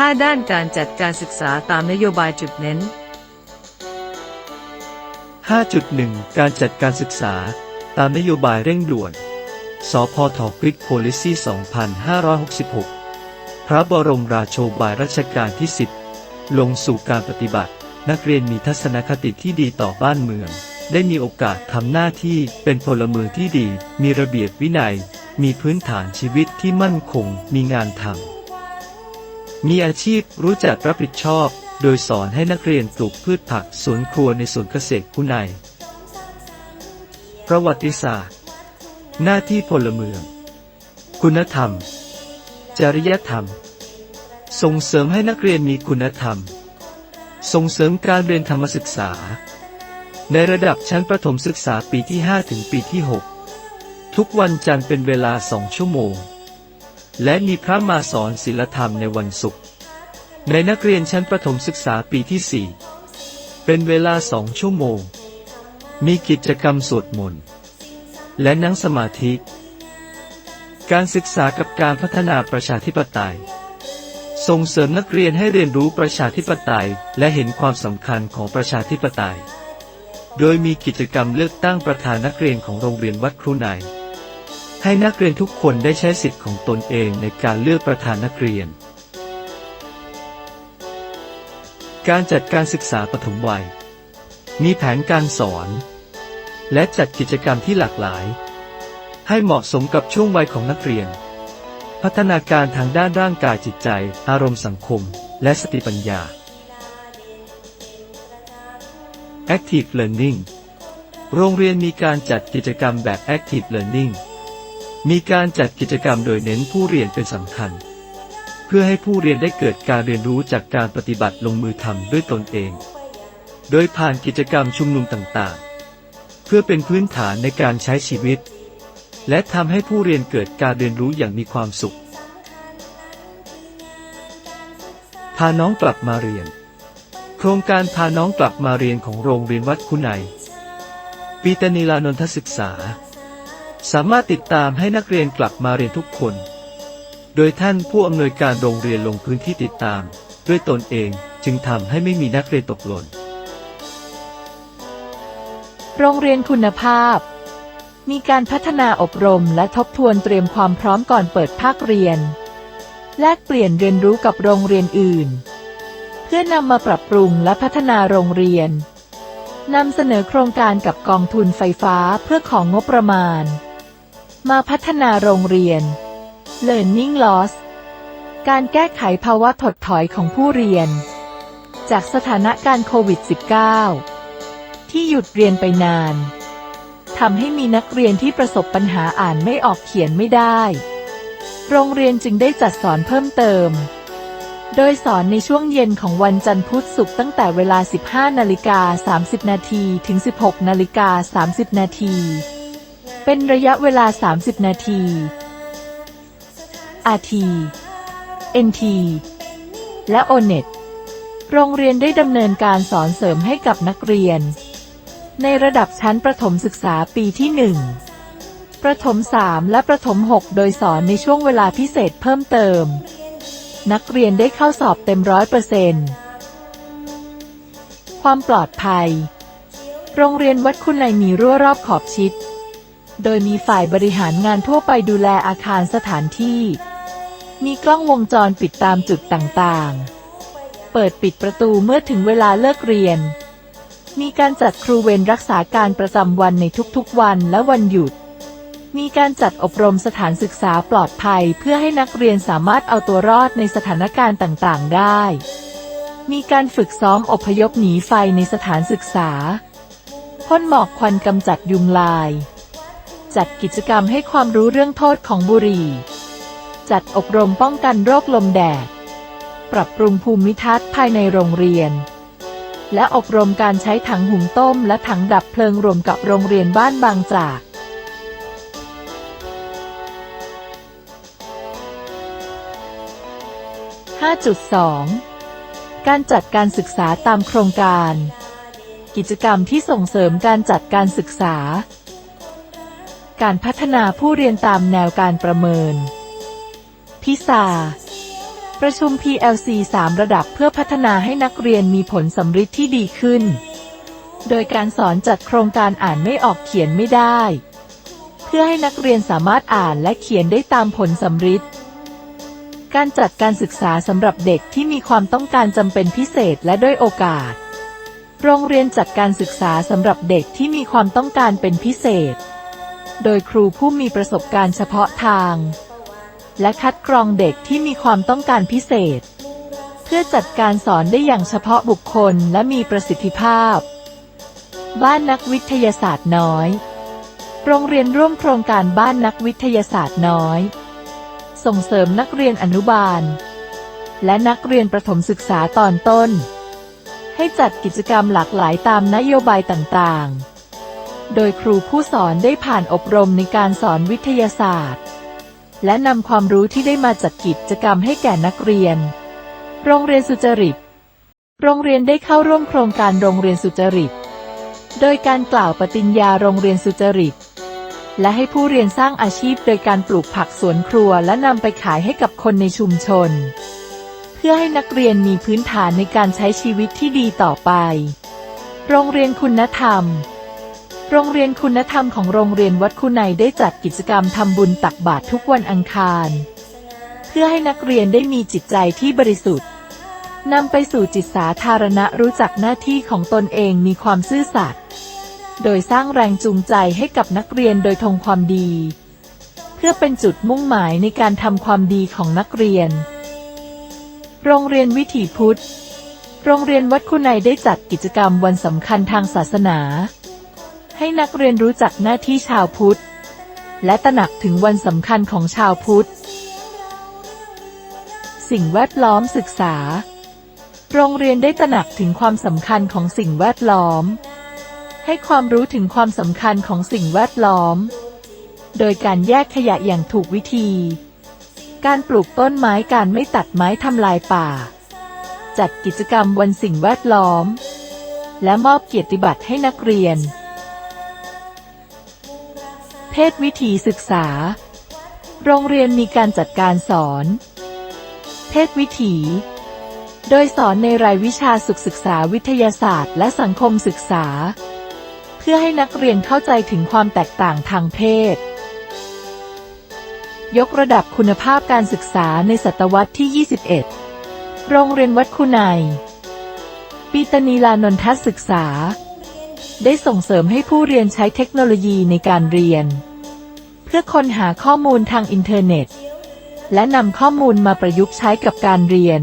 5 ด้านการจัดการศึกษาตามนโยบายจุดเน้น 5.1 การจัดการศึกษา ตามนโยบายเร่งด่วน สพทควิดโพลิซี2566 พระบรมราโชบายรัชกาลที่ 10 ลงสู่การปฏิบัติ นักเรียนมีทัศนคติที่ดีต่อบ้านเมือง ได้มีโอกาสทำหน้าที่เป็นพลเมืองที่ดี มีระเบียบวินัย มีพื้นฐานชีวิตที่มั่นคง มีงานทำ มีอาชีพรู้จักรับผิดชอบ โดยสอนให้นักเรียนปลูกพืชผักสวนครัวในสวนเกษตรคุณใน ประวัติศาสตร์ หน้าที่พลเมือง คุณธรรม จริยธรรม ส่งเสริมให้นักเรียนมีคุณธรรม ส่งเสริมการเรียนธรรมศึกษา ในระดับชั้นประถมศึกษาปีที่ 5 ถึงปีที่ 6 ทุกวันจันทร์เป็นเวลาสองชั่วโมง และมีพระมาสอนศิลธรรมในวันศุกร์ในนักเรียนชั้นประถมศึกษาปีที่ 4 เป็นเวลาสองชั่วโมง มีกิจกรรมสวดมนต์และนั่งสมาธิ การศึกษากับการพัฒนาประชาธิปไตย ส่งเสริมนักเรียนให้เรียนรู้ประชาธิปไตยและเห็นความสำคัญของประชาธิปไตย โดยมีกิจกรรมเลือกตั้งประธานนักเรียนของโรงเรียนวัดครูใน ให้นักเรียนทุกคนได้ใช้สิทธิ์ของตนเองในการเลือกประธานนักเรียน การจัดการศึกษาปฐมวัย มีแผนการสอน และจัดกิจกรรมที่หลากหลาย ให้เหมาะสมกับช่วงวัยของนักเรียน พัฒนาการทางด้านร่างกายจิตใจ อารมณ์สังคม และสติปัญญา Active Learning โรงเรียนมีการจัดกิจกรรมแบบ Active Learning มีการจัดกิจกรรมโดยเน้นผู้เรียนเป็นสำคัญ เพื่อให้ผู้เรียนได้เกิดการเรียนรู้จากการปฏิบัติลงมือทำด้วยตนเอง โดยผ่านกิจกรรมชุมนุมต่างๆ เพื่อเป็นพื้นฐานในการใช้ชีวิต และทำให้ผู้เรียนเกิดการเรียนรู้อย่างมีความสุข พาน้องกลับมาเรียน โครงการพาน้องกลับมาเรียนของโรงเรียนวัดคุณในปีตนีลานนทศึกษา สามารถติดตามให้นักเรียนกลับมาเรียนทุกคน โดยท่านผู้อำนวยการโรงเรียนลงพื้นที่ติดตาม ด้วยตนเองจึงทำให้ไม่มีนักเรียนตกหล่น โรงเรียนคุณภาพ มีการพัฒนาอบรมและทบทวนเตรียมความพร้อมก่อนเปิดภาคเรียน แลกเปลี่ยนเรียนรู้กับโรงเรียนอื่น เพื่อนำมาปรับปรุงและพัฒนาโรงเรียนนำเสนอโครงการกับกองทุนไฟฟ้าเพื่อของงบประมาณ มาพัฒนาโรงเรียน Learning Loss การแก้ไขภาวะถดถอยของผู้เรียน จากสถานการณ์โควิด -19 ที่หยุดเรียนไปนานทำให้มีนักเรียนที่ประสบปัญหาอ่านไม่ออกเขียนไม่ได้ โรงเรียนจึงได้จัดสอนเพิ่มเติม โดยสอนในช่วงเย็นของวันจันทร์พุธศุกร์ตั้งแต่เวลา 15 นาฬิกา 30 นาทีถึง 16 นาฬิกา 30 นาที เป็นระยะเวลา 30 นาที RT NT และ ONET โรงเรียนได้ดำเนินการสอนเสริมให้กับนักเรียน ในระดับชั้นประถมศึกษาปีที่ 1 ประถม 3 และประถม 6 โดยสอนในช่วงเวลาพิเศษเพิ่มเติม นักเรียนได้เข้าสอบเต็มร้อยเปอร์เซนต์ความปลอดภัย โรงเรียนวัดคุณในมีรั้วรอบขอบชิด โดยมีฝ่ายบริหารงานทั่วไปดูแลอาคารสถานที่ มีกล้องวงจรปิดตามจุดต่างๆ เปิดปิดประตูเมื่อถึงเวลาเลิกเรียน มีการจัดครูเวรรักษาการประจำวันในทุกๆวันและวันหยุด มีการจัดอบรมสถานศึกษาปลอดภัยเพื่อให้นักเรียนสามารถเอาตัวรอดในสถานการณ์ต่างๆ ได้ มีการฝึกซ้อมอพยพหนีไฟในสถานศึกษาพ่นหมอกควันกำจัดยุงลาย จัดกิจกรรมให้ความรู้เรื่องโทษของบุหรี่ จัดอบรมป้องกันโรคลมแดด ปรับปรุงภูมิทัศน์ภายในโรงเรียน และอบรมการใช้ถังหุงต้มและถังดับเพลิงรวมกับโรงเรียนบ้านบางจาก5.2 การจัดการศึกษาตามโครงการ กิจกรรมที่ส่งเสริมการจัดการศึกษา การพัฒนาผู้เรียนตามแนวการประเมิน พิซาประชุม PLC 3 ระดับเพื่อพัฒนาให้นักเรียนมีผลสำฤทธิ์ที่ดีขึ้น โดยการสอนจัดโครงการอ่านไม่ออกเขียนไม่ได้ เพื่อให้นักเรียนสามารถอ่านและเขียนได้ตามผลสำฤทธิ์การจัดการศึกษาสำหรับเด็กที่มีความต้องการจำเป็นพิเศษและด้อยโอกาส โรงเรียนจัดการศึกษาสำหรับเด็กที่มีความต้องการเป็นพิเศษ โดยครูผู้มีประสบการณ์เฉพาะทาง และคัดกรองเด็กที่มีความต้องการพิเศษ เพื่อจัดการสอนได้อย่างเฉพาะบุคคลและมีประสิทธิภาพ บ้านนักวิทยาศาสตร์น้อย โรงเรียนร่วมโครงการบ้านนักวิทยาศาสตร์น้อย ส่งเสริมนักเรียนอนุบาล และนักเรียนประถมศึกษาตอนต้น ให้จัดกิจกรรมหลากหลายตามนโยบายต่างๆ โดยครูผู้สอนได้ผ่านอบรมในการสอนวิทยาศาสตร์ และนำความรู้ที่ได้มาจากกิจกรรมให้แก่นักเรียน โรงเรียนสุจริต โรงเรียนได้เข้าร่วมโครงการโรงเรียนสุจริต โดยการกล่าวปฏิญญาโรงเรียนสุจริต และให้ผู้เรียนสร้างอาชีพโดยการปลูกผักสวนครัวและนำไปขายให้กับคนในชุมชน เพื่อให้นักเรียนมีพื้นฐานในการใช้ชีวิตที่ดีต่อไป โรงเรียนคุณธรรม โรงเรียนคุณธรรมของโรงเรียนวัดคุณในได้จัดกิจกรรมทำบุญตักบาตรทุกวันอังคาร เพื่อให้นักเรียนได้มีจิตใจที่บริสุทธิ์นำไปสู่จิตสาธารณะรู้จักหน้าที่ของตนเองมีความซื่อสัตย์โดยสร้างแรงจูงใจให้กับนักเรียนโดยทงความดี เพื่อเป็นจุดมุ่งหมายในการทำความดีของนักเรียน โรงเรียนวิถีพุทธ โรงเรียนวัดคุณในได้จัดกิจกรรมวันสำคัญทางศาสนา ให้นักเรียนรู้จักหน้าที่ชาวพุทธ และตระหนักถึงวันสำคัญของชาวพุทธ สิ่งแวดล้อมศึกษา โรงเรียนได้ตระหนักถึงความสำคัญของสิ่งแวดล้อม ให้ความรู้ถึงความสำคัญของสิ่งแวดล้อม โดยการแยกขยะอย่างถูกวิธี การปลูกต้นไม้การไม่ตัดไม้ทำลายป่า จัดกิจกรรมวันสิ่งแวดล้อม และมอบเกียรติบัตรให้นักเรียน เพศวิถีศึกษา โรงเรียนมีการจัดการสอน เพศวิถี โดยสอนในรายวิชาสุขศึกษาวิทยาศาสตร์ และสังคมศึกษา เพื่อให้นักเรียนเข้าใจถึงความแตกต่างทางเพศ ยกระดับคุณภาพการศึกษาในศตวรรษที่ 21 โรงเรียนวัดคุณในปีตนีลานนทศึกษา ได้ส่งเสริมให้ผู้เรียนใช้เทคโนโลยีในการเรียน เพื่อค้นหาข้อมูลทางอินเทอร์เน็ต และนำข้อมูลมาประยุกต์ใช้กับการเรียน